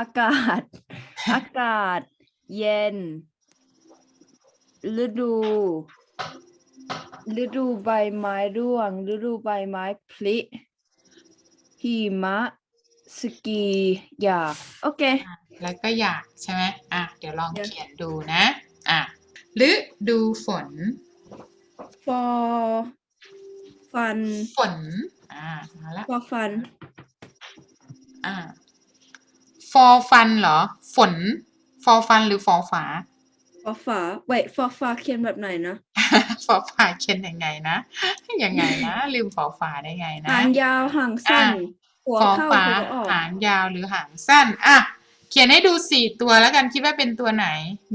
อากาศ อากาศ เย็น ฤดู ฤดูใบไม้ร่วง ฤดูใบไม้ผลิหิมะ สกีหยาโอเค แล้วก็อยากใช่ไหมอะ เดี๋ยวลองเดี๋ยวเขียนดูนะ อะฤดูฝน for ฟัน ฝน อ่ามาละ for ฟัน อ่า for fun เหรอ ฝน for fun หรือ for ฝา for ฝา wait for ฝาเขียนแบบไหนนะ for ฝาเขียนยังไงนะ ยังไงนะ ลืม for ฝาได้ไงนะหางยาวหางสั้นอะหัวฟอเข้าฟ้าหัวออกหางยาวหรือหางสั้น อะ เขียนให้ดูสี่ตัวแล้วกันคิดว่าเป็นตัวไหน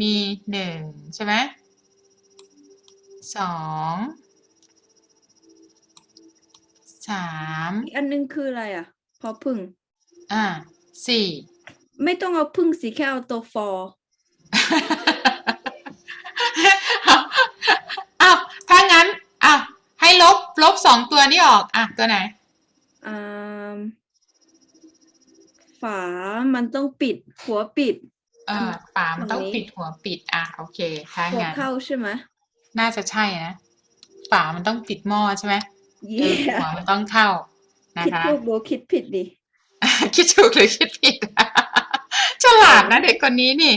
มีหนึ่งใช่ไหมสองสาม อีกอันนึงคืออะไรอะ พอพึ่ง อ่าสี่ ไม่ต้องเอาพึ่งสิแค่เอาตัว for อ้าวถ้างั้นอ้าวให้ลบลบสองตัวนี้ออกอะตัวไหนอ่าฝามันต้องปิดหัวปิด เออฝามันต้องตรงนี้ปิดหัวปิด อะโอเคถ้าหัวงั้นเข้าใช่ไหมน่าจะใช่นะฝามันต้องปิดหม้อใช่ไหมเย่เออหัวมันต้องเข้านะคิดคะ ถูกหรือคิดผิดดิ คิดถูกหรือคิดผิดฉลาดนะเด็กคนนี้นี่